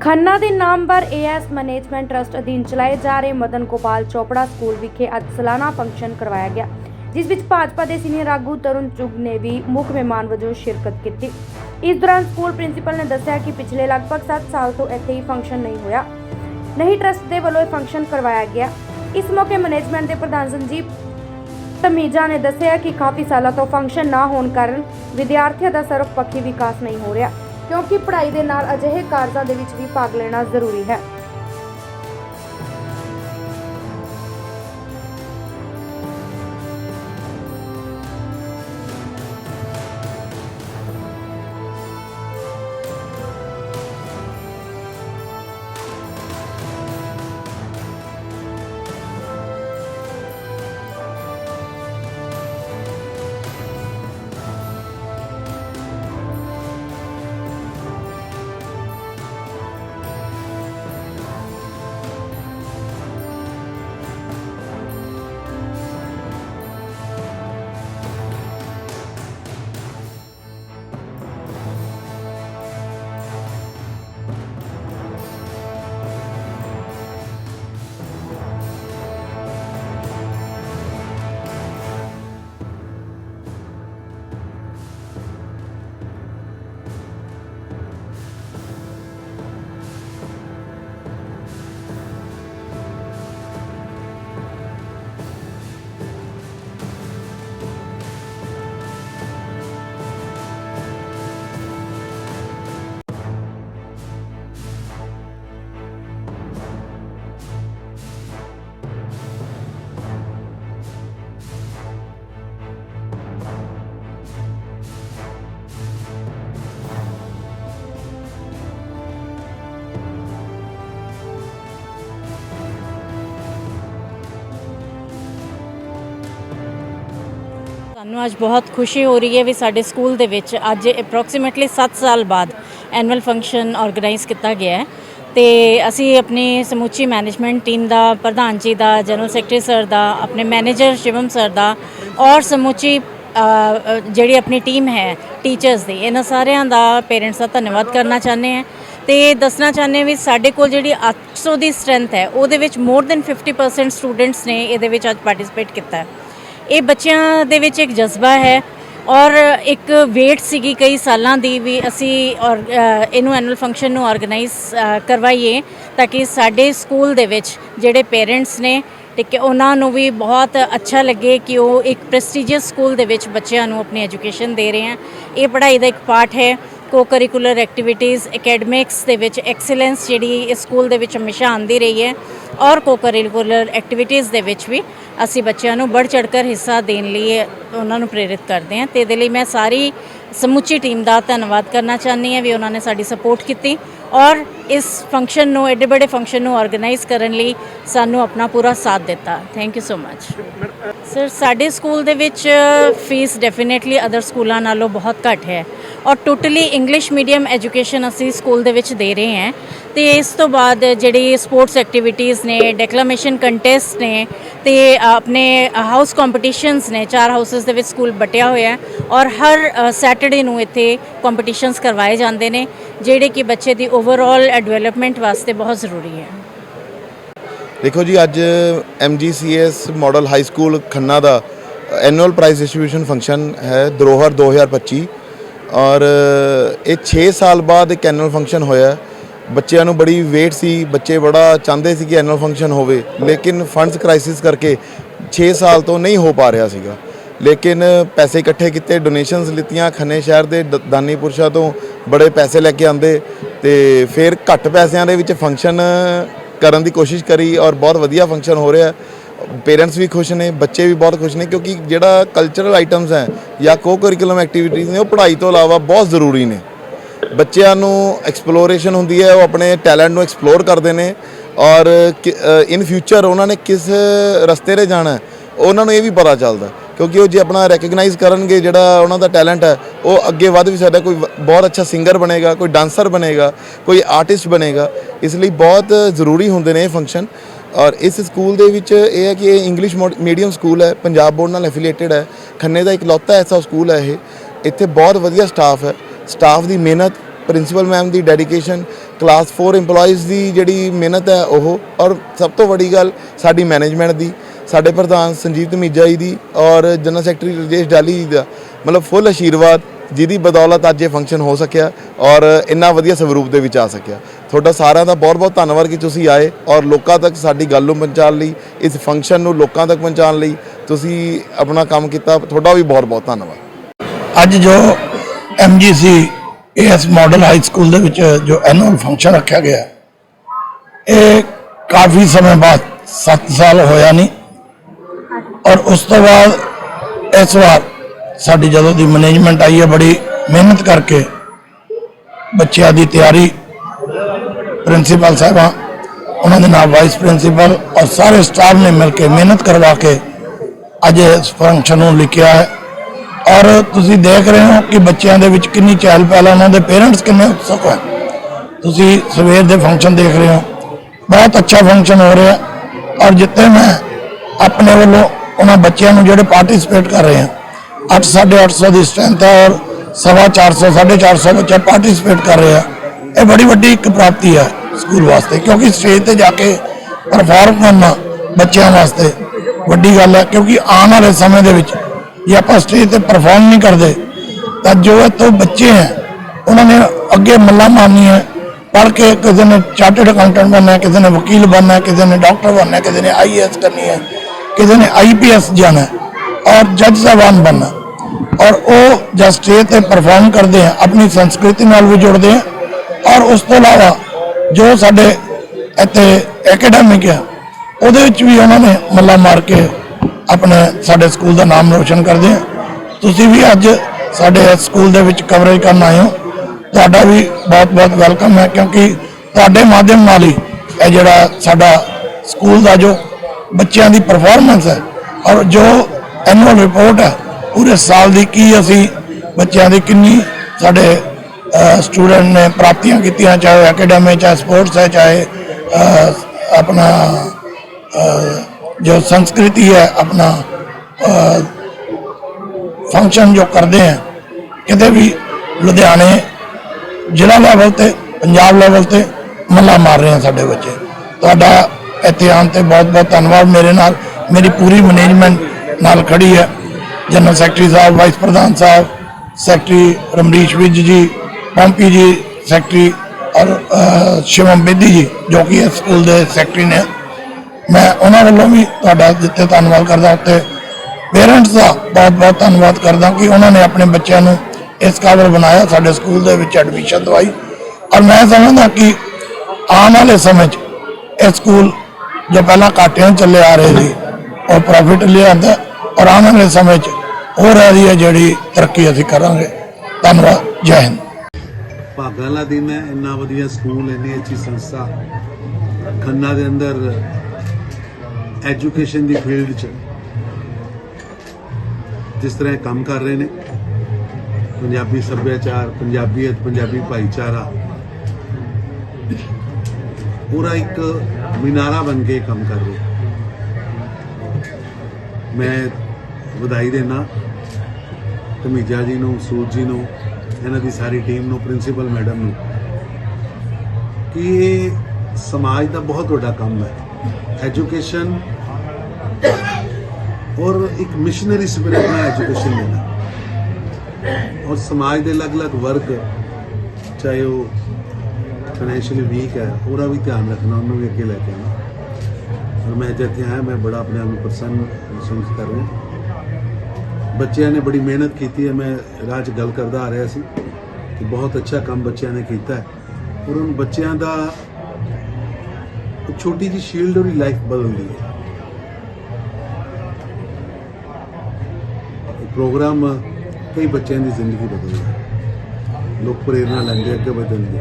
ਖੰਨਾ ਦੇ ਨਾਮਵਰ as management trust ਅਧੀਨ ਚਲਾਏ ਜਾ ਰਹੇ ਮਦਨ ਗੋਪਾਲ ਚੋਪੜਾ ਸਕੂਲ ਵਿਖੇ ਅੱਜ ਸਾਲਾਨਾ ਫੰਕਸ਼ਨ ਕਰਵਾਇਆ ਗਿਆ, ਜਿਸ ਵਿੱਚ ਭਾਜਪਾ ਦੇ ਸੀਨੀਅਰ ਆਗੂ ਤਰੁਣ ਚੁਗ ਨੇ ਵੀ ਮੁੱਖ ਮਹਿਮਾਨ ਵਜੋਂ ਸ਼ਿਰਕਤ ਕੀਤੀ। ਇਸ ਦੌਰਾਨ ਸਕੂਲ ਪ੍ਰਿੰਸੀਪਲ ਨੇ ਦੱਸਿਆ ਕਿ ਪਿਛਲੇ ਲਗਭਗ 7 ਸਾਲ ਤੋਂ ਇੱਥੇ ਹੀ ਫੰਕਸ਼ਨ ਨਹੀਂ ਹੋਇਆ, ਨਹੀਂ ਟਰਸਟ ਦੇ ਵੱਲੋਂ ਇਹ ਫੰਕਸ਼ਨ ਕਰਵਾਇਆ ਗਿਆ। ਇਸ ਮੌਕੇ ਮੈਨੇਜਮੈਂਟ ਦੇ ਪ੍ਰਧਾਨ ਸੰਜੀਵ ਤਮੀਜਾ ਨੇ ਦੱਸਿਆ ਕਿ ਕਾਫੀ ਸਾਲਾਂ ਤੋਂ ਫੰਕਸ਼ਨ ਨਾ ਹੋਣ ਕਾਰਨ ਵਿਦਿਆਰਥੀਆਂ ਦਾ ਸਰਵਪੱਖੀ ਵਿਕਾਸ ਨਹੀਂ ਹੋ ਰਿਹਾ। ਕਿਉਂਕਿ ਪੜ੍ਹਾਈ ਦੇ ਨਾਲ ਅਜਿਹੇ ਕਾਰਜਾਂ ਦੇ ਵਿੱਚ ਵੀ ਭਾਗ ਲੈਣਾ ਜ਼ਰੂਰੀ ਹੈ। ਸਾਨੂੰ ਅੱਜ ਬਹੁਤ ਖੁਸ਼ੀ ਹੋ ਰਹੀ ਹੈ ਵੀ ਸਾਡੇ ਸਕੂਲ ਦੇ ਵਿੱਚ ਅੱਜ ਅਪਰੋਕਸੀਮੇਟਲੀ 7 ਸਾਲ ਬਾਅਦ ਐਨੂਅਲ ਫੰਕਸ਼ਨ ਆਰਗੇਨਾਈਜ਼ ਕੀਤਾ ਗਿਆ ਹੈ। ਤੇ ਅਸੀਂ ਆਪਣੀ ਸਮੁੱਚੀ ਮੈਨੇਜਮੈਂਟ ਟੀਮ ਦਾ, ਪ੍ਰਧਾਨ ਜੀ ਦਾ ਜਨਰਲ ਸੈਕਟਰੀ ਸਰ ਦਾ, ਆਪਣੇ ਮੈਨੇਜਰ ਸ਼ਿਵਮ ਸਰ ਦਾ ਔਰ ਸਮੁੱਚੀ ਜਿਹੜੀ ਆਪਣੀ ਟੀਮ ਹੈ ਟੀਚਰਸ ਦੀ, ਇਹਨਾਂ ਸਾਰਿਆਂ ਦਾ ਪੇਰੈਂਟਸ ਦਾ ਧੰਨਵਾਦ ਕਰਨਾ ਚਾਹੁੰਦੇ ਹਾਂ। ਤੇ ਦੱਸਣਾ ਚਾਹੁੰਦੇ ਵੀ ਸਾਡੇ ਕੋਲ ਜਿਹੜੀ 800 ਦੀ ਸਟਰੈਂਥ ਹੈ, ਉਹਦੇ ਵਿੱਚ ਮੋਰ ਦੈਨ 50% ਸਟੂਡੈਂਟਸ ਨੇ ਇਹਦੇ ਵਿੱਚ ਅੱਜ ਪਾਰਟਿਸਿਪੇਟ ਕੀਤਾ ਹੈ। ਇਹ ਬੱਚਿਆਂ ਦੇ ਵਿੱਚ ਇੱਕ ਜਜ਼ਬਾ ਹੈ ਔਰ ਇੱਕ ਵੇਟ ਸੀਗੀ ਕਈ ਸਾਲਾਂ ਦੀ ਵੀ ਅਸੀਂ ਔਰ ਇਹਨੂੰ ਐਨੂਅਲ ਫੰਕਸ਼ਨ ਨੂੰ ਆਰਗੇਨਾਈਜ਼ ਕਰਵਾਈਏ ਤਾਂ ਕਿ ਸਾਡੇ ਸਕੂਲ ਦੇ ਵਿੱਚ ਜਿਹੜੇ ਪੇਰੈਂਟਸ ਨੇ ਠੀਕ ਹੈ ਉਹਨਾਂ ਨੂੰ ਵੀ ਬਹੁਤ ਅੱਛਾ ਲੱਗੇ ਕਿ ਉਹ ਇੱਕ ਪ੍ਰੈਸਟੀਜੀਅਸ ਸਕੂਲ ਦੇ ਵਿੱਚ ਬੱਚਿਆਂ ਨੂੰ ਆਪਣੀ ਐਜੂਕੇਸ਼ਨ ਦੇ ਰਹੇ ਹਨ ਇਹ ਪੜ੍ਹਾਈ ਦਾ ਇੱਕ ਪਾਰਟ ਹੈ। ਕੋ ਕਰਿਕੂਲਰ ਐਕਟੀਵਿਟੀਜ਼ ਅਕੈਡਮਿਕਸ ਦੇ ਵਿੱਚ ਐਕਸਲੈਂਸ ਜਿਹੜੀ ਇਸ ਸਕੂਲ ਦੇ ਵਿੱਚ ਹਮੇਸ਼ਾ ਆਂਦੀ ਰਹੀ ਹੈ। ਔਰ ਕੋ ਕਰਿਕੂਲਰ ਐਕਟੀਵਿਟੀਜ਼ ਦੇ ਵਿੱਚ ਵੀ ਅਸੀਂ ਬੱਚਿਆਂ ਨੂੰ ਵੱਧ ਚੜ੍ਹ ਕਰ ਹਿੱਸਾ ਦੇਣ ਲਈ ਉਹਨਾਂ ਨੂੰ ਪ੍ਰੇਰਿਤ ਕਰਦੇ ਹਾਂ ਤੇ ਇਹਦੇ ਲਈ ਮੈਂ ਸਾਰੀ ਸਮੁੱਚੀ ਟੀਮ ਦਾ ਧੰਨਵਾਦ ਕਰਨਾ ਚਾਹੁੰਦੀ ਹਾਂ ਵੀ ਉਹਨਾਂ ਨੇ ਸਾਡੀ ਸਪੋਰਟ ਕੀਤੀ ਔਰ ਇਸ ਫੰਕਸ਼ਨ ਨੂੰ, ਐਡੇ ਵੱਡੇ ਫੰਕਸ਼ਨ ਨੂੰ ਆਰਗੇਨਾਈਜ਼ ਕਰਨ ਲਈ ਸਾਨੂੰ ਆਪਣਾ ਪੂਰਾ ਸਾਥ ਦਿੱਤਾ। Thank you so much sir ਸਾਡੇ ਸਕੂਲ ਦੇ ਵਿੱਚ ਫੀਸ ਡੈਫੀਨੇਟਲੀ ਅਦਰ ਸਕੂਲਾਂ ਨਾਲੋਂ ਬਹੁਤ ਘੱਟ ਹੈ। ਔਰ ਟੋਟਲੀ ਇੰਗਲਿਸ਼ ਮੀਡੀਅਮ ਐਜੂਕੇਸ਼ਨ ਅਸੀਂ ਸਕੂਲ ਦੇ ਵਿੱਚ ਦੇ ਰਹੇ ਹਾਂ। ਤੇ ਇਸ ਤੋਂ ਬਾਅਦ ਜਿਹੜੀ ਸਪੋਰਟਸ ਐਕਟੀਵਿਟੀਜ਼ ਨੇ ਡੈਕਲੇਮੇਸ਼ਨ ਕੰਟੈਸਟ ਨੇ, ਤੇ ਆਪਣੇ ਹਾਊਸ ਕੰਪੀਟੀਸ਼ਨਸ ਨੇ, ਚਾਰ ਹਾਊਸਸ ਦੇ ਵਿੱਚ ਸਕੂਲ ਬਟਿਆ ਹੋਇਆ ਔਰ ਹਰ ਸੈਟਰਡੇ ਨੂੰ ਇੱਥੇ ਕੰਪੀਟੀਸ਼ਨਸ ਕਰਵਾਏ ਜਾਂਦੇ ਨੇ, ਜਿਹੜੇ ਕਿ ਬੱਚੇ ਦੀ ਓਵਰਆਲ ਡਿਵੈਲਪਮੈਂਟ ਵਾਸਤੇ ਬਹੁਤ ਜ਼ਰੂਰੀ ਹੈ। ਦੇਖੋ ਜੀ, ਅੱਜ MGCS model high school Khanna ਦਾ ਐਨੂਅਲ ਪ੍ਰਾਈਜ਼ ਡਿਸਟ੍ਰੀਬਿਊਸ਼ਨ ਫੰਕਸ਼ਨ ਹੈ ਦਰੋਹਰ 2025 ਔਰ ਇਹ 6 ਸਾਲ ਬਾਅਦ ਇੱਕ ਐਨੂਅਲ ਫੰਕਸ਼ਨ ਹੋਇਆ ਬੱਚਿਆਂ ਨੂੰ ਬੜੀ ਵੇਟ ਸੀ, ਬੱਚੇ ਬੜਾ ਚਾਹੁੰਦੇ ਸੀ ਕਿ ਐਨੂਅਲ ਫੰਕਸ਼ਨ ਹੋਵੇ। ਲੇਕਿਨ ਫੰਡਸ ਕ੍ਰਾਈਸਿਸ ਕਰਕੇ 6 ਸਾਲ ਤੋਂ ਨਹੀਂ ਹੋ ਪਾ ਰਿਹਾ ਸੀਗਾ। ਲੇਕਿਨ ਪੈਸੇ ਇਕੱਠੇ ਕੀਤੇ ਡੋਨੇਸ਼ਨਸ ਲਿੱਤੀਆਂ, ਖੰਨੇ ਸ਼ਹਿਰ ਦੇ ਦ- ਦਾਨੀ ਪੁਰਸ਼ਾਂ ਤੋਂ ਬੜੇ ਪੈਸੇ ਲੈ ਕੇ ਆਂਦੇ ਤੇ ਫਿਰ ਘੱਟ ਪੈਸਿਆਂ ਦੇ ਵਿੱਚ ਫੰਕਸ਼ਨ ਕਰਨ ਦੀ ਕੋਸ਼ਿਸ਼ ਕਰੀ ਔਰ ਬਹੁਤ ਵਧੀਆ ਫੰਕਸ਼ਨ ਹੋ ਰਿਹਾ। ਪੇਰੈਂਟਸ ਵੀ ਖੁਸ਼ ਨੇ, ਬੱਚੇ ਵੀ ਬਹੁਤ ਖੁਸ਼ ਨੇ ਕਿਉਂਕਿ ਜਿਹੜਾ ਕਲਚਰਲ ਆਈਟਮਸ ਹੈ ਜਾਂ ਕੋ ਕਰਿਕੂਲਮ ਐਕਟੀਵਿਟੀਜ਼ ਨੇ, ਉਹ ਪੜ੍ਹਾਈ ਤੋਂ ਇਲਾਵਾ ਬਹੁਤ ਜ਼ਰੂਰੀ ਨੇ। ਬੱਚਿਆਂ ਨੂੰ ਐਕਸਪਲੋਰੇਸ਼ਨ ਹੁੰਦੀ ਹੈ, ਉਹ ਆਪਣੇ ਟੈਲੈਂਟ ਨੂੰ ਐਕਸਪਲੋਰ ਕਰਦੇ ਨੇ ਔਰ ਇਨ ਫਿਊਚਰ ਉਹਨਾਂ ਨੇ ਕਿਸ ਰਸਤੇ 'ਤੇ ਜਾਣਾ ਉਹਨਾਂ ਨੂੰ ਇਹ ਵੀ ਪਤਾ ਚੱਲਦਾ। ਕਿਉਂਕਿ ਉਹ ਜੇ ਆਪਣਾ ਰੈਕਗਨਾਈਜ਼ ਕਰਨਗੇ ਜਿਹੜਾ ਉਹਨਾਂ ਦਾ ਟੈਲੈਂਟ ਹੈ, ਉਹ ਅੱਗੇ ਵੱਧ ਵੀ ਸਕਦਾ ਕੋਈ ਬਹੁਤ ਅੱਛਾ ਸਿੰਗਰ ਬਣੇਗਾ, ਕੋਈ ਡਾਂਸਰ ਬਣੇਗਾ, ਕੋਈ ਆਰਟਿਸਟ ਬਣੇਗਾ। ਇਸ ਲਈ ਬਹੁਤ ਜ਼ਰੂਰੀ ਹੁੰਦੇ ਨੇ ਇਹ ਫੰਕਸ਼ਨ ਔਰ ਇਸ ਸਕੂਲ ਦੇ ਵਿੱਚ ਇਹ ਹੈ ਕਿ ਇਹ ਇੰਗਲਿਸ਼ ਮੀਡੀਅਮ ਸਕੂਲ ਹੈ, ਪੰਜਾਬ ਬੋਰਡ ਨਾਲ ਐਫੀਲੀਏਟਡ ਹੈ। ਖੰਨੇ ਦਾ ਇਕਲੌਤਾ ਐਸਾ ਸਕੂਲ ਹੈ ਇਹ। ਇੱਥੇ ਬਹੁਤ ਵਧੀਆ ਸਟਾਫ ਹੈ। ਸਟਾਫ ਦੀ ਮਿਹਨਤ ਪ੍ਰਿੰਸੀਪਲ ਮੈਮ ਦੀ ਡੈਡੀਕੇਸ਼ਨ ਕਲਾਸ 4 EMPLOYEES ਦੀ ਜਿਹੜੀ ਮਿਹਨਤ ਹੈ ਉਹ। ਔਰ ਸਭ ਤੋਂ ਵੱਡੀ ਗੱਲ, ਸਾਡੀ ਮੈਨੇਜਮੈਂਟ ਦੀ। ਸਾਡੇ ਪ੍ਰਧਾਨ ਸੰਜੀਤ ਮੀਜਾ ਜੀ ਦੀ ਔਰ ਜਨਰਲ ਸੈਕਟਰੀ ਰਜੇਸ਼ ਡਾਲੀ ਜੀ ਦਾ, ਮਤਲਬ ਫੁੱਲ ਆਸ਼ੀਰਵਾਦ ਜਿਹਦੀ ਬਦੌਲਤ ਅੱਜ ਇਹ ਫੰਕਸ਼ਨ ਹੋ ਸਕਿਆ ਔਰ ਇੰਨਾ ਵਧੀਆ ਸਵਰੂਪ ਦੇ ਵਿੱਚ ਆ ਸਕਿਆ। ਤੁਹਾਡਾ ਸਾਰਿਆਂ ਦਾ ਬਹੁਤ-ਬਹੁਤ ਧੰਨਵਾਦ ਕਿ ਤੁਸੀਂ ਆਏ ਔਰ ਲੋਕਾਂ ਤੱਕ ਸਾਡੀ ਗੱਲ ਨੂੰ ਪਹੁੰਚਾਉਣ ਲਈ, ਇਸ ਫੰਕਸ਼ਨ ਨੂੰ ਲੋਕਾਂ ਤੱਕ ਪਹੁੰਚਾਉਣ ਲਈ ਤੁਸੀਂ ਆਪਣਾ ਕੰਮ ਕੀਤਾ, ਤੁਹਾਡਾ ਵੀ ਬਹੁਤ-ਬਹੁਤ ਧੰਨਵਾਦ। ਅੱਜ ਜੋ MGC AS model high school ਦੇ ਵਿੱਚ ਜੋ ਐਨੂਅਲ ਫੰਕਸ਼ਨ ਰੱਖਿਆ ਗਿਆ, ਇਹ ਕਾਫੀ ਸਮੇਂ ਬਾਅਦ 7 ਸਾਲ ਹੋਇਆ ਨਹੀਂ ਔਰ ਉਸ ਤੋਂ ਬਾਅਦ ਇਸ ਵਾਰ ਸਾਡੀ ਜਦੋਂ ਦੀ ਮੈਨੇਜਮੈਂਟ ਆਈ ਹੈ, ਬੜੀ ਮਿਹਨਤ ਕਰਕੇ ਬੱਚਿਆਂ ਦੀ ਤਿਆਰੀ ਪ੍ਰਿੰਸੀਪਲ ਸਾਹਿਬਾਂ, ਉਹਨਾਂ ਦੇ ਨਾਲ ਵਾਈਸ ਪ੍ਰਿੰਸੀਪਲ ਔਰ ਸਾਰੇ ਸਟਾਫ ਨੇ ਮਿਲ ਕੇ ਮਿਹਨਤ ਕਰਵਾ ਕੇ ਅੱਜ ਇਸ ਫੰਕਸ਼ਨ ਨੂੰ ਲਿਖਿਆ ਹੈ। ਔਰ ਤੁਸੀਂ ਦੇਖ ਰਹੇ ਹੋ ਕਿ ਬੱਚਿਆਂ ਦੇ ਵਿੱਚ ਕਿੰਨੀ ਚਹਿਲ ਪਹਿਲ ਹੈ, ਉਹਨਾਂ ਦੇ ਪੇਰੈਂਟਸ ਕਿੰਨੇ ਉਤਸੁਕ ਹੈ। ਤੁਸੀਂ ਸਵੇਰ ਦੇ ਫੰਕਸ਼ਨ ਦੇਖ ਰਹੇ ਹੋ, ਬਹੁਤ ਅੱਛਾ ਫੰਕਸ਼ਨ ਹੋ ਰਿਹਾ ਔਰ ਜਿੱਥੇ ਮੈਂ ਆਪਣੇ ਵੱਲੋਂ ਉਹਨਾਂ ਬੱਚਿਆਂ ਨੂੰ ਜਿਹੜੇ ਪਾਰਟਿਸਿਪੇਟ ਕਰ ਰਹੇ ਹਨ 850 ਦੀ ਸਟਰੈਂਥ ਹੈ ਔਰ ਸਵਾ 400 450 ਬੱਚੇ ਪਾਰਟਿਸਿਪੇਟ ਕਰ ਰਹੇ ਆ। ਇਹ ਬੜੀ ਵੱਡੀ ਇੱਕ ਪ੍ਰਾਪਤੀ ਹੈ ਸਕੂਲ ਵਾਸਤੇ, ਕਿਉਂਕਿ ਸਟੇਜ ਤੇ ਜਾ ਕੇ ਪਰਫਾਰਮ ਕਰਨਾ ਬੱਚਿਆਂ ਵਾਸਤੇ ਵੱਡੀ ਗੱਲ ਹੈ ਕਿਉਂਕਿ ਆਉਣ ਵਾਲੇ ਸਮੇਂ ਦੇ ਵਿੱਚ ਜੇ ਆਪਾਂ ਸਟੇਜ ਤੇ ਪਰਫਾਰਮ ਨਹੀਂ ਕਰਦੇ, ਤਾਂ ਜੋ ਇਹ ਤੋਂ ਬੱਚੇ ਹੈ ਉਹਨਾਂ ਨੇ ਅੱਗੇ ਮੱਲਾ ਮਾਰਨੀ ਹੈ ਪੜ੍ਹ ਕੇ ਕਿਸੇ ਨੇ ਚਾਰਟਰਡ ਅਕਾਊਂਟੈਂਟ ਬਣਨਾ ਹੈ ਕਿਸੇ ਨੇ ਵਕੀਲ ਬਣਨਾ ਹੈ ਕਿਸੇ ਨੇ ਡਾਕਟਰ ਬਣਨਾ ਹੈ ਕਿਸੇ ਨੇ ਆਈਏਐਸ ਕਰਨੀ ਹੈ ਕਿਸੇ ਨੇ ਆਈਪੀਐਸ ਜਾਣਾ ਹੈ ਔਰ ਜੱਜ ਸਾਹਿਬਾਨ ਬਣਨਾ ਔਰ ਉਹ ਜਦ ਸਟੇਜ ਤੇ ਪਰਫਾਰਮ ਕਰਦੇ ਆ, ਆਪਣੀ ਸੰਸਕ੍ਰਿਤੀ ਨਾਲ ਵੀ ਜੁੜਦੇ ਆ। ਔਰ ਉਸ ਤੋਂ ਇਲਾਵਾ ਜੋ ਸਾਡੇ ਇੱਥੇ ਐਕੈਡਮਿਕ ਆ, ਉਹਦੇ ਵਿੱਚ ਵੀ ਉਹਨਾਂ ਨੇ ਮੱਲਾ ਮਾਰ ਕੇ ਆਪਣੇ ਸਾਡੇ ਸਕੂਲ ਦਾ ਨਾਮ ਰੋਸ਼ਨ ਕਰਦੇ ਆ। ਤੁਸੀਂ ਵੀ ਅੱਜ ਸਾਡੇ ਇਸ ਸਕੂਲ ਦੇ ਵਿੱਚ ਕਵਰੇਜ ਕਰਨ ਆਏ ਹੋ। ਤੁਹਾਡਾ ਵੀ ਬਹੁਤ-ਬਹੁਤ ਵੈਲਕਮ ਹੈ, ਕਿਉਂਕਿ ਤੁਹਾਡੇ ਮਾਧਿਅਮ ਨਾਲ ਹੀ ਇਹ ਜਿਹੜਾ ਸਾਡਾ ਸਕੂਲ ਦਾ ਜੋ ਬੱਚਿਆਂ ਦੀ ਪਰਫਾਰਮੈਂਸ ਹੈ। ਔਰ ਜੋ ਐਨੂਅਲ ਰਿਪੋਰਟ ਹੈ, ਪੂਰੇ ਸਾਲ ਦੀ ਕੀ ਅਸੀਂ ਬੱਚਿਆਂ ਦੀ ਕਿੰਨੀ ਸਾਡੇ ਸਟੂਡੈਂਟ ਨੇ ਪ੍ਰਾਪਤੀਆਂ ਕੀਤੀਆਂ, ਚਾਹੇ ਐਕੈਡਮੀ ਚਾਹੇ ਸਪੋਰਟਸ ਹੈ, ਚਾਹੇ ਆਪਣਾ ਜੋ ਸੰਸਕ੍ਰਿਤੀ ਹੈ, ਆਪਣਾ ਫੰਕਸ਼ਨ ਜੋ ਕਰਦੇ ਆ ਕਿਤੇ ਵੀ ਲੁਧਿਆਣੇ ਜ਼ਿਲ੍ਹਾ ਲੈਵਲ ਤੇ, ਪੰਜਾਬ ਲੈਵਲ ਤੇ ਮੱਲਾ ਮਾਰ ਰਹੇ ਆ ਸਾਡੇ ਬੱਚੇ। ਤੁਹਾਡਾ ਇੱਥੇ ਆਉਣ ਤੇ ਬਹੁਤ ਬਹੁਤ ਧੰਨਵਾਦ। ਮੇਰੇ ਨਾਲ, ਮੇਰੀ ਪੂਰੀ ਮੈਨੇਜਮੈਂਟ ਨਾਲ ਖੜੀ ਹੈ। ਜਨਰਲ ਸੈਕਟਰੀ ਸਾਹਿਬ ਵਾਈਸ ਪ੍ਰਧਾਨ ਸਾਹਿਬ ਸੈਕਟਰੀ ਰਮਰੀਸ਼ ਵਿਜ ਜੀ ਪੰਪੀ ਜੀ ਸੈਕਟਰੀ ਔਰ ਸ਼ਿਵਮ ਬੇਦੀ ਜੀ, ਜੋ ਕਿ ਇਸ ਸਕੂਲ ਦੇ ਸੈਕਟਰੀ ਨੇ। ਮੈਂ ਉਹਨਾਂ ਵੱਲੋਂ ਵੀ ਤੁਹਾਡਾ ਜਿੱਥੇ ਧੰਨਵਾਦ ਕਰਦਾ ਉੱਤੇ ਪੇਰੈਂਟਸ ਦਾ ਬਹੁਤ ਬਹੁਤ ਧੰਨਵਾਦ ਕਰਦਾ ਕਿ ਉਹਨਾਂ ਨੇ ਆਪਣੇ ਬੱਚਿਆਂ ਨੂੰ ਇਸ ਕਾਬਲ ਬਣਾਇਆ, ਸਾਡੇ ਸਕੂਲ ਦੇ ਵਿੱਚ ਐਡਮਿਸ਼ਨ ਦਵਾਈ। ਔਰ ਮੈਂ ਸਮਝਦਾ ਕਿ ਆਉਣ ਵਾਲੇ ਸਮੇਂ 'ਚ ਇਹ ਸਕੂਲ ਜੋ ਪਹਿਲਾਂ ਘਾਟਿਆਂ ਚੱਲੇ ਆ ਰਹੇ ਸੀ, ਉਹ ਪ੍ਰੋਫਿਟ ਲਿਆਂਦਾ ਔਰ ਆਉਣ ਵਾਲੇ ਸਮੇਂ 'ਚ ਹੋ ਰਹੀ ਹੈ ਜਿਹੜੀ ਤਰੱਕੀ ਅਸੀਂ ਕਰਾਂਗੇ। ਧੰਨਵਾਦ, ਜੈ ਹਿੰਦ। ਭਾਗਾਂ ਵਾਲਾ ਦਿਨ ਹੈ, ਇੰਨਾ ਵਧੀਆ ਸਕੂਲ, ਇੰਨੀ ਅੱਛੀ ਸੰਸਥਾ। ਖੰਨਾ ਦੇ ਅੰਦਰ ਐਜੂਕੇਸ਼ਨ ਦੀ ਫੀਲਡ 'ਚ ਜਿਸ ਤਰ੍ਹਾਂ ਕੰਮ ਕਰ ਰਹੇ ਨੇ, ਪੰਜਾਬੀ ਸੱਭਿਆਚਾਰ, ਪੰਜਾਬੀਅਤ, ਪੰਜਾਬੀ ਭਾਈਚਾਰਾ। ਪੂਰਾ ਇੱਕ ਮਿਨਾਰਾ ਬਣ ਕੇ ਕੰਮ ਕਰ ਰਹੇ। ਮੈਂ ਵਧਾਈ ਦੇਣਾ ਕਮੀਜਾ ਜੀ ਨੂੰ ਸੂਤ ਜੀ ਨੂੰ, ਇਹਨਾਂ ਦੀ ਸਾਰੀ ਟੀਮ ਨੂੰ, ਪ੍ਰਿੰਸੀਪਲ ਮੈਡਮ ਨੂੰ, ਕਿ ਇਹ ਸਮਾਜ ਦਾ ਬਹੁਤ ਵੱਡਾ ਕੰਮ ਹੈ। ਐਜੂਕੇਸ਼ਨ ਔਰ ਇੱਕ ਮਿਸ਼ਨਰੀ ਸਪਿਰਿਟ ਨਾਲ ਐਜੂਕੇਸ਼ਨ ਦੇਣਾ। ਔਰ ਸਮਾਜ ਦੇ ਅਲੱਗ-ਅਲੱਗ ਵਰਗ, ਚਾਹੇ ਉਹ ਫਾਈਨੈਂਸ਼ੀਅਲੀ ਵੀਕ ਹੈ, ਉਹਦਾ ਵੀ ਧਿਆਨ ਰੱਖਣਾ, ਉਹਨੂੰ ਵੀ ਅੱਗੇ ਲੈ ਕੇ ਆਉਣਾ। ਔਰ ਮੈਂ ਜਿੱਥੇ ਆਇਆ, ਮੈਂ ਬੜਾ ਆਪਣੇ ਆਪ ਨੂੰ ਪ੍ਰਸੰਨ ਮਹਿਸੂਸ ਕਰ ਰਿਹਾ। ਬੱਚਿਆਂ ਨੇ ਬੜੀ ਮਿਹਨਤ ਕੀਤੀ ਹੈ, ਮੈਂ ਰਾਹ 'ਚ ਗੱਲ ਕਰਦਾ ਆ ਰਿਹਾ ਸੀ ਕਿ ਬਹੁਤ ਅੱਛਾ ਕੰਮ ਬੱਚਿਆਂ ਨੇ ਕੀਤਾ ਹੈ। ਔਰ ਉਹਨਾਂ ਬੱਚਿਆਂ ਦਾ ਛੋਟੀ ਜਿਹੀ ਸ਼ੀਲਡ ਉਹਦੀ ਲਾਈਫ ਬਦਲਦੀ ਹੈ। ਪ੍ਰੋਗਰਾਮ ਕਈ ਬੱਚਿਆਂ ਦੀ ਜ਼ਿੰਦਗੀ ਬਦਲਦਾ ਲੋਕ ਪ੍ਰੇਰਨਾ ਲੈਂਦੇ, ਅੱਗੇ ਵਧਣ ਦੀ।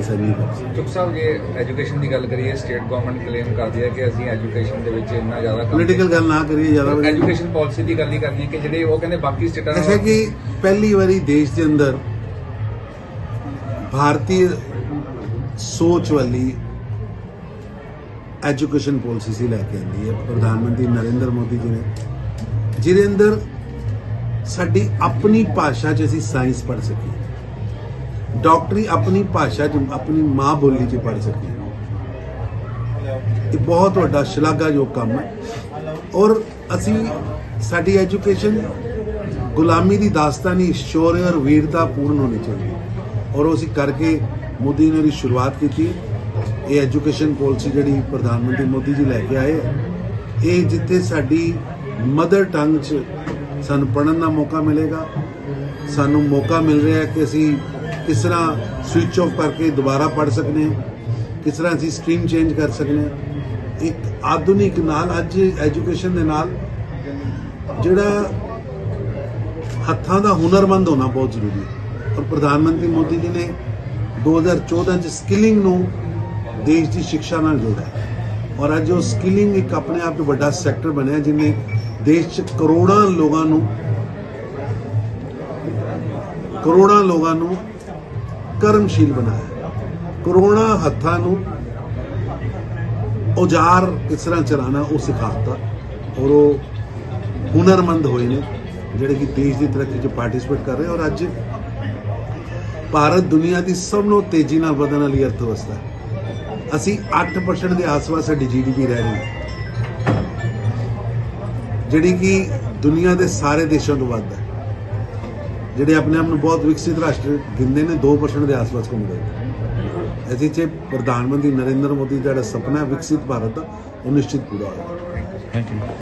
ਐਸਾ ਨਹੀਂ ਕਰ ਸਾਹਿਬ ਜੇ ਐਜੂਕੇਸ਼ਨ ਦੀ ਗੱਲ ਕਰੀਏ ਸਟੇਟ ਗਵਰਨਮੈਂਟ ਕਲੇਮ ਕਰਦੀ ਹੈ ਕਿ ਅਸੀਂ ਐਜੂਕੇਸ਼ਨ ਦੇ ਵਿੱਚ ਇੰਨਾ ਜ਼ਿਆਦਾ ਪੋਲੀਟੀਕਲ ਗੱਲ ਨਾ ਕਰੀਏ ਜ਼ਿਆਦਾ। ਐਜੂਕੇਸ਼ਨ ਪਾਲਿਸੀ ਦੀ ਗੱਲ ਹੀ ਕਰਨੀ ਹੈ ਕਿ ਜਿਹੜੇ ਉਹ ਕਹਿੰਦੇ ਬਾਕੀ ਸਟੇਟਾਂ ਐਸਾ ਕਿ ਪਹਿਲੀ ਵਾਰੀ ਦੇਸ਼ ਦੇ ਅੰਦਰ ਭਾਰਤੀ ਸੋਚ ਵਾਲੀ ਐਜੂਕੇਸ਼ਨ ਪਾਲਿਸੀ ਸੀ ਲੈ ਕੇ ਆਂਦੀ ਹੈ ਪ੍ਰਧਾਨ ਮੰਤਰੀ ਨਰਿੰਦਰ ਮੋਦੀ ਜੀ ਨੇ ਜਿਹਦੇ ਅੰਦਰ ਸਾਡੀ ਆਪਣੀ ਭਾਸ਼ਾ 'ਚ ਅਸੀਂ ਸਾਇੰਸ ਪੜ੍ਹ ਸਕੀਏ। ਡਾਕਟਰੀ ਆਪਣੀ ਭਾਸ਼ਾ 'ਚ ਆਪਣੀ ਮਾਂ ਬੋਲੀ 'ਚ ਪੜ੍ਹ ਸਕੇ। ਇਹ ਬਹੁਤ ਵੱਡਾ ਸ਼ਲਾਘਾਯੋਗ ਕੰਮ ਹੈ। ਔਰ ਅਸੀਂ ਸਾਡੀ ਐਜੂਕੇਸ਼ਨ ਗੁਲਾਮੀ ਦੀ ਦਾਸਤਾਨੀ ਸ਼ੌਰਯ ਔਰ ਵੀਰਤਾ ਪੂਰਨ ਹੋਣੀ ਚਾਹੀਦੀ ਔਰ ਉਹ ਅਸੀਂ ਕਰਕੇ ਮੋਦੀ ਨੇ ਦੀ ਸ਼ੁਰੂਆਤ ਕੀਤੀ। ਇਹ ਐਜੂਕੇਸ਼ਨ ਪਾਲਿਸੀ ਜਿਹੜੀ ਪ੍ਰਧਾਨ ਮੰਤਰੀ ਮੋਦੀ ਜੀ ਲੈ ਕੇ ਆਏ ਹੈ, ਇਹ ਜਿੱਥੇ ਸਾਡੀ ਮਦਰ ਟੰਗ 'ਚ ਸਾਨੂੰ ਪੜ੍ਹਨ ਦਾ ਮੌਕਾ ਮਿਲੇਗਾ। ਸਾਨੂੰ ਮੌਕਾ ਮਿਲ ਰਿਹਾ ਹੈ ਕਿ ਅਸੀਂ ਕਿਸ ਤਰ੍ਹਾਂ ਸਵਿਚ ਆਫ ਕਰਕੇ ਦੁਬਾਰਾ ਪੜ੍ਹ ਸਕਦੇ ਹਾਂ? ਕਿਸ ਤਰ੍ਹਾਂ ਅਸੀਂ ਸਟਰੀਮ ਚੇਂਜ ਕਰ ਸਕਦੇ ਹਾਂ? ਇੱਕ ਆਧੁਨਿਕ ਨਾਲ ਅੱਜ ਐਜੂਕੇਸ਼ਨ ਦੇ ਨਾਲ ਜਿਹੜਾ ਹੱਥਾਂ ਦਾ ਹੁਨਰਮੰਦ ਹੋਣਾ ਬਹੁਤ ਜ਼ਰੂਰੀ ਹੈ। ਔਰ ਪ੍ਰਧਾਨ ਮੰਤਰੀ ਮੋਦੀ ਜੀ ਨੇ 2014 ਚ ਸਕਿਲਿੰਗ ਨੂੰ ਦੇਸ਼ ਦੀ ਸਿੱਖਿਆ ਨਾਲ ਜੋੜਿਆ ਔਰ ਅੱਜ ਉਹ ਸਕਿਲਿੰਗ ਇੱਕ ਆਪਣੇ ਆਪ 'ਚ ਵੱਡਾ ਸੈਕਟਰ ਬਣਿਆ ਜਿਹਨੇ ਦੇਸ਼ 'ਚ ਕਰੋੜਾਂ ਲੋਕਾਂ ਨੂੰ ਕਰੋੜਾਂ ਲੋਕਾਂ ਨੂੰ ਕਰਮਸ਼ੀਲ ਬਣਾਇਆ। ਕਰੋੜਾਂ ਹੱਥਾਂ ਨੂੰ ਔਜ਼ਾਰ ਕਿਸ ਤਰ੍ਹਾਂ ਚਲਾਣਾ ਉਹ ਸਿਖਾਤਾ ਔਰ ਉਹ ਹੁਨਰਮੰਦ ਹੋਏ ਨੇ, ਜਿਹੜੇ ਕਿ ਦੇਸ਼ ਦੀ ਤਰੱਕੀ 'ਚ ਪਾਰਟਿਸਿਪੇਟ ਕਰ ਰਹੇ ਔਰ ਅੱਜ ਭਾਰਤ ਦੁਨੀਆ ਦੀ ਸਭ ਤੋਂ ਤੇਜ਼ੀ ਨਾਲ ਵਧਣ ਵਾਲੀ ਅਰਥਵਿਵਸਥਾ ਅਸੀਂ 8% ਦੇ ਆਸ-ਪਾਸ ਸਾਡੀ ਜੀਡੀਪੀ ਰਹਿ ਰਹੀ ਹੈ ਜਿਹੜੀ ਕਿ ਦੁਨੀਆ ਦੇ ਸਾਰੇ ਦੇਸ਼ਾਂ ਤੋਂ ਵੱਧ ਹੈ। ਜਿਹੜੇ ਆਪਣੇ ਆਪ ਨੂੰ ਬਹੁਤ ਵਿਕਸਿਤ ਰਾਸ਼ਟਰ ਗਿਣਦੇ ਨੇ 2% ਦੇ ਆਸ-ਪਾਸ ਘੁੰਮਦੇ ਨੇ ਅਸੀਂ ਚ ਪ੍ਰਧਾਨ ਮੰਤਰੀ ਨਰਿੰਦਰ ਮੋਦੀ ਦਾ ਜਿਹੜਾ ਸੁਪਨਾ ਵਿਕਸਿਤ ਭਾਰਤ ਦਾ ਉਹ ਨਿਸ਼ਚਿਤ ਪੂਰਾ ਹੋਏਗਾ